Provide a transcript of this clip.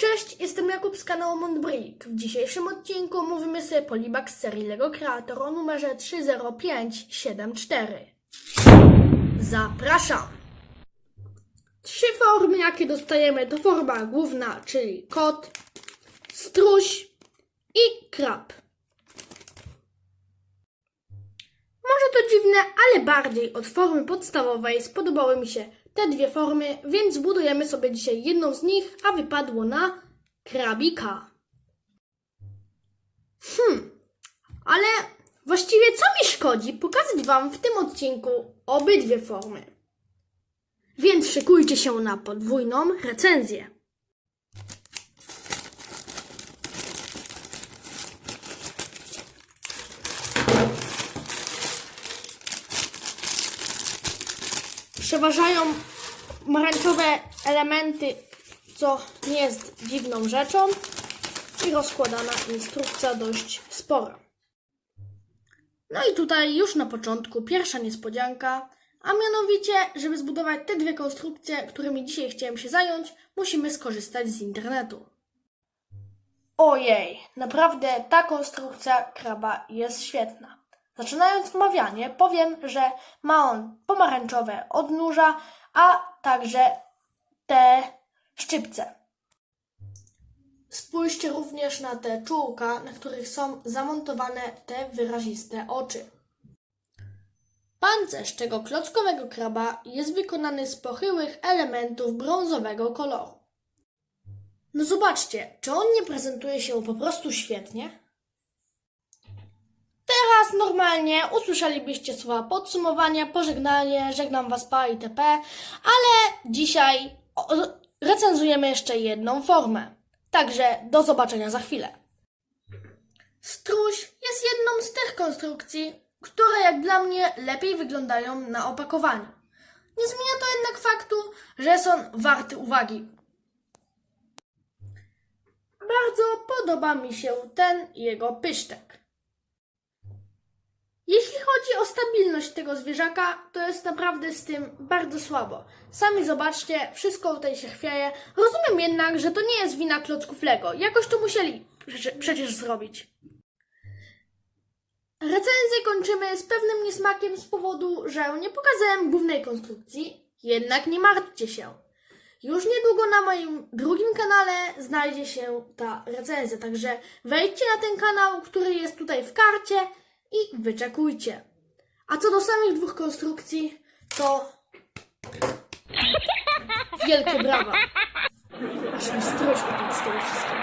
Cześć, jestem Jakub z kanału Montbrick. W dzisiejszym odcinku mówimy sobie polibak z serii LEGO Creator o numerze 30574. Zapraszam! Trzy formy, jakie dostajemy, to forma główna, czyli kot, struś i krab. Może to dziwne, ale bardziej od formy podstawowej spodobały mi się te dwie formy, więc zbudujemy sobie dzisiaj jedną z nich, a wypadło na krabika. Hmm, ale właściwie co mi szkodzi pokazać Wam w tym odcinku obydwie formy. Więc szykujcie się na podwójną recenzję. Przeważają pomarańczowe elementy, co nie jest dziwną rzeczą i rozkładana instrukcja dość spora. No i tutaj już na początku pierwsza niespodzianka, a mianowicie, żeby zbudować te dwie konstrukcje, którymi dzisiaj chciałem się zająć, musimy skorzystać z internetu. Ojej, naprawdę ta konstrukcja kraba jest świetna. Zaczynając omawianie, powiem, że ma on pomarańczowe odnóża, a także te szczypce. Spójrzcie również na te czółka, na których są zamontowane te wyraziste oczy. Pancerz tego klockowego kraba jest wykonany z pochyłych elementów brązowego koloru. No zobaczcie, czy on nie prezentuje się po prostu świetnie? Teraz normalnie usłyszelibyście słowa podsumowania, pożegnanie, żegnam was pa itp., ale dzisiaj recenzujemy jeszcze jedną formę. Także do zobaczenia za chwilę. Struś jest jedną z tych konstrukcji, które jak dla mnie lepiej wyglądają na opakowaniu. Nie zmienia to jednak faktu, że on warty uwagi. Bardzo podoba mi się ten jego pysztek. Jeśli chodzi o stabilność tego zwierzaka, to jest naprawdę z tym bardzo słabo. Sami zobaczcie, wszystko tutaj się chwieje. Rozumiem jednak, że to nie jest wina klocków Lego. Jakoś to musieli przecież, przecież zrobić. Recenzję kończymy z pewnym niesmakiem z powodu, że nie pokazałem głównej konstrukcji. Jednak nie martwcie się. Już niedługo na moim drugim kanale znajdzie się ta recenzja, także wejdźcie na ten kanał, który jest tutaj w karcie i wyczekujcie. A co do samych dwóch konstrukcji, to wielkie brawa. Aż mi stróż upadł z tego wszystkiego.